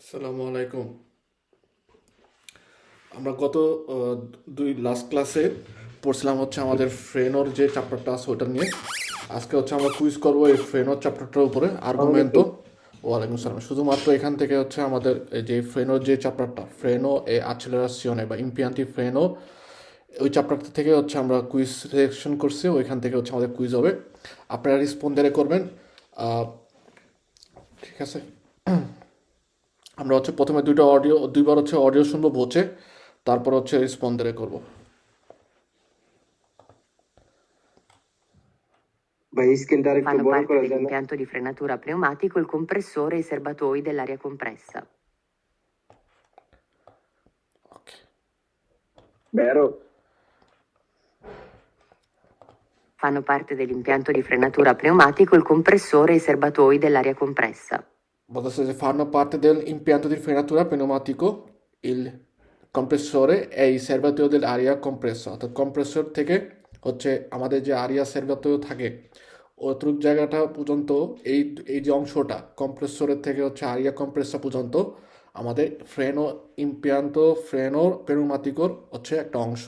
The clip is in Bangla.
আসসালামু আলাইকুম। আমরা গত দুই লাস্ট ক্লাসে পড়ছিলাম হচ্ছে আমাদের ফ্রেনোর যে চ্যাপ্টারটা আছে ওটা নিয়ে। আজকে হচ্ছে আমরা কুইজ করব এই ফ্রেনোর চ্যাপ্টারটার উপরে আর্গুমেন্টো ওয়ালাইকুম সালাম শুধুমাত্র এখান থেকে হচ্ছে আমাদের যে ফ্রেনোর যে চ্যাপ্টারটা ফ্রেনো এ আচেলারাসিওনে বা ইম্পিয়ান্টি ফ্রেনো, ওই চ্যাপ্টারটা থেকে হচ্ছে আমরা কুইজ সিলেকশন করছি, ওইখান থেকে হচ্ছে আমাদের কুইজ হবে। আপনারা রিসপন্ডারে করবেন। ঠিক আছে? আমরা হচ্ছে প্রথমে দুইটা অডিও দুইবার হচ্ছে অডিও শুনবো ভোচে তারপর হচ্ছে রিসপন্ডারে করব Vai scaldare il Fanno tubo parte con la dell'impianto di frenatura pneumatico il compressore e i serbatoi dell'aria compressa. Okay Vero? Fanno parte dell'impianto di frenatura pneumatico il compressore e i serbatoi dell'aria compressa. যে fanno parte dell'impianto di frenatura pneumatico, il compressore e il serbatoio dell'aria compressa. অর্থাৎ কম্প্রেসর থেকে হচ্ছে আমাদের যে আরিয়া সেরবাতোয় থাকে অতটুক জায়গাটা পর্যন্ত এই এই যে অংশটা কম্প্রেসরের থেকে হচ্ছে আরিয়া কম্প্রেসর পর্যন্ত আমাদের ফ্রেনো ইম্পিয়ান্তো ফ্রেনো পেনুমাতিকোর হচ্ছে একটা অংশ